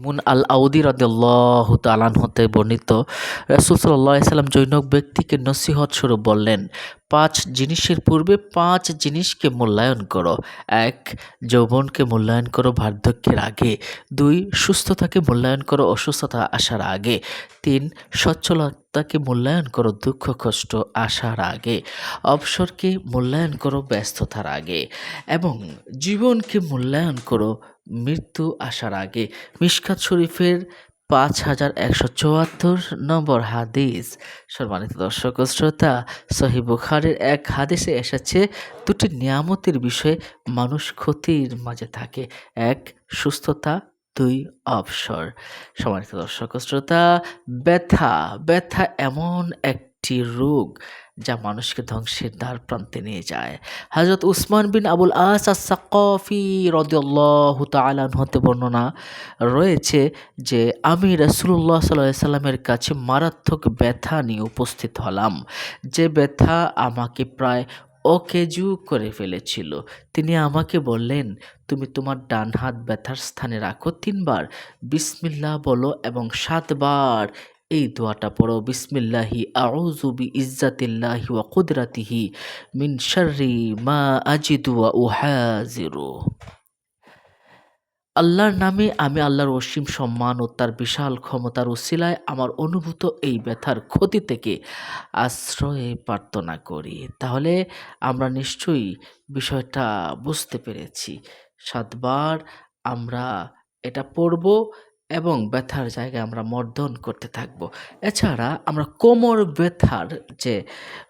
Moon আল আউদি রাদিয়াল্লাহ তালান হতে বর্ণিত রসুল সাল্লাহ সাল্লাম জৈনক ব্যক্তিকে নসিহত স্বরূপ বললেন পাঁচ জিনিসের পূর্বে পাঁচ জিনিসকে মূল্যায়ন করো। এক, যৌবনকে মূল্যায়ন করো বার্ধক্যের আগে। দুই, সুস্থতাকে মূল্যায়ন করো অসুস্থতা আসার আগে। তিন, সচ্ছলতাকে মূল্যায়ন করো দুঃখ, কষ্ট আসার আগে। অবসরকে মূল্যায়ন করো ব্যস্ততার আগে। এবং জীবনকে মূল্যায়ন করো মৃত্যু আসার আগে। মিশকাত শরীফের পাঁচ হাজার একশো চুয়াত্তর নম্বর হাদিস। সম্মানিত দর্শক শ্রোতা সহি বুখারের এক হাদিসে এসেছে, দুটি নিয়ামতের বিষয়ে মানুষ ক্ষতির মাঝে থাকে। এক, সুস্থতা, দুই, অবসর। সম্মানিত দর্শক শ্রোতা, ব্যথা ব্যথা এমন একটি রোগ যা মানুষকে ধ্বংসের দ্বার প্রান্তে নিয়ে যায়। হজরত উসমান বিন আবুল আস সাকফি রদিয়াল্লাহ তালান হতে বর্ণনা রয়েছে যে, আমি রসুল্লাহ সাল্লাহ সাল্লামের কাছে মারাত্মক ব্যথা নিয়ে উপস্থিত হলাম। যে ব্যথা আমাকে প্রায় অকেজু করে ফেলেছিল। তিনি আমাকে বললেন, তুমি তোমার ডান হাত ব্যথার স্থানে রাখো তিনবার। বিসমিল্লা বলো এবং সাতবার এই দোয়াটা পড়ো, বিসমিল্লাহি আউযু বি ইজ্জাতিল্লাহি ওয়া কুদরাতিহি মিন শাররি মা আজিদু ওয়া উহাজিরু। আল্লাহর নামে আমি আল্লাহর অসীম সম্মান ও তার বিশাল ক্ষমতার উসিলায় আমার অনুভূত এই ব্যথার ক্ষতি থেকে আশ্রয়ে প্রার্থনা করি। তাহলে আমরা নিশ্চয়ই বিষয়টা বুঝতে পেরেছি। সাতবার আমরা এটা পড়ব এবং ব্যথার জায়গায় আমরা মর্দন করতে থাকব। এছাড়া আমরা কোমর ব্যথার যে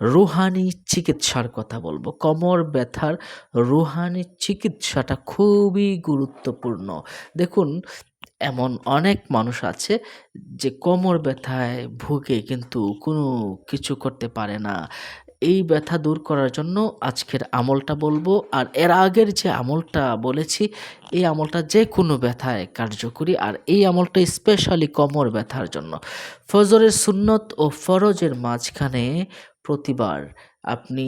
রুহানি চিকিৎসার কথা বলব, কোমর ব্যথার রুহানি চিকিৎসাটা খুবই গুরুত্বপূর্ণ। দেখুন, এমন অনেক মানুষ আছে যে কোমর ব্যথায় ভুগে কিন্তু কোনো কিছু করতে পারে না। এই ব্যথা দূর করার জন্য আজকের আমলটা বলব। আর এর আগের যে আমলটা বলেছি, এই আমলটা যে কোনো ব্যথায় কার্যকরী আর এই আমলটা স্পেশালি কমর ব্যথার জন্য। ফজরের সুন্নত ও ফরজের মাঝখানে প্রতিবার আপনি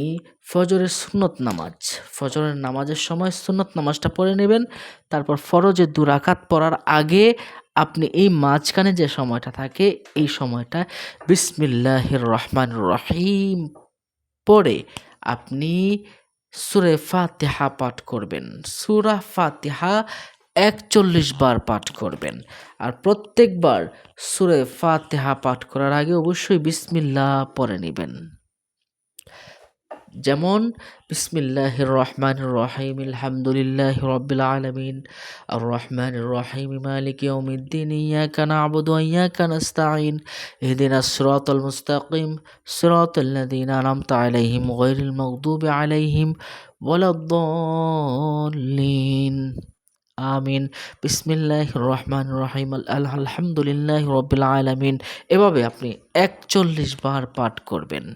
ফজরের সুন্নত নামাজ, ফজরের নামাজের সময় সুন্নত নামাজটা পড়ে নেবেন, তারপর ফরজের দু রাকাত পড়ার আগে আপনি এই মাঝখানে যে সময়টা থাকে, এই সময়টা বিসমিল্লাহির রহমান রহিম পড়ে আপনি সুরে ফাতিহা পাঠ করবেন। সুরা ফাতিহা একচল্লিশ বার পাঠ করবেন। আর প্রত্যেকবার সুরে ফাতেহা পাঠ করার আগে অবশ্যই বিসমিল্লা পরে নেবেন। যেমন বিসমিল্লাহ রহমান রহিম আলহামদুলিল্লাহ রবিল আলমিন আর রহমান রহিম মালিক ইয়ৌমিদ্দিন ইয়াকা নাবুদু ওয়া ইয়াকা নাস্তাঈন ইহদিনা সিরাতাল মুস্তাকিম সিরাতাল লাযিনা আনআমতা আলাইহিম গায়রিল মাগদুবি আলাইহিম ওয়ালাদ-দাল্লিন আমিন বিসমিল্লাহ রহমান রহিম আলহামদুলিল্লাহ রবিল আলমিন এভাবে আপনি একচল্লিশ বার পাঠ করবেন।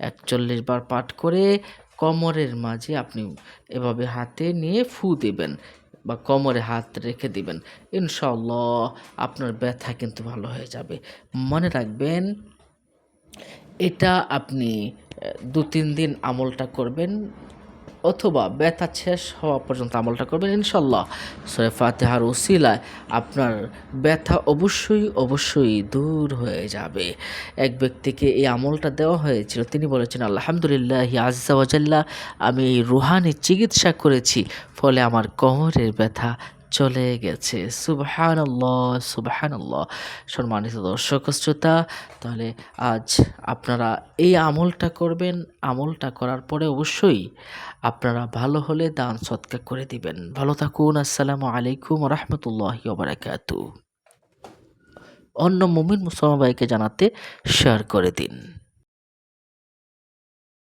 একচল্লিশ বার পাঠ করে কোমরের মাঝে আপনি এভাবে হাতে নিয়ে ফু দেবেন বা কোমরে হাত রেখে দিবেন। ইনশাল্লাহ আপনার ব্যথা কিন্তু ভালো হয়ে যাবে। মনে রাখবেন, এটা আপনি দু তিন দিন আমলটা করবেন অথবা ব্যথা শেষ হওয়া পর্যন্ত আমলটা করবেন ইনশাল্লাহ সরে ফাতেহার ওসিলায় আপনার ব্যথা অবশ্যই অবশ্যই দূর হয়ে যাবে। এক ব্যক্তিকে এই আমলটা দেওয়া হয়েছিল, তিনি বলেছেন, আলহামদুলিল্লাহ আজাল্লাহ আমি এই রুহানি চিকিৎসা করেছি, ফলে আমার কোমরের ব্যথা চলে গেছে। সুবহান আল্লাহ সুবহান আল্লাহ সম্মানিত দর্শক শ্রোতা, তাহলে আজ আপনারা এই আমলটা করবেন। আমলটা করার পরে অবশ্যই আপনারা ভালো হলে দান সৎকার করে দিবেন। ভালো থাকুন, আসসালামু আলাইকুম রহমতুল্লাহ বারাকাত অন্য মুমিন মুসলমান ভাইকে জানাতে শেয়ার করে দিন।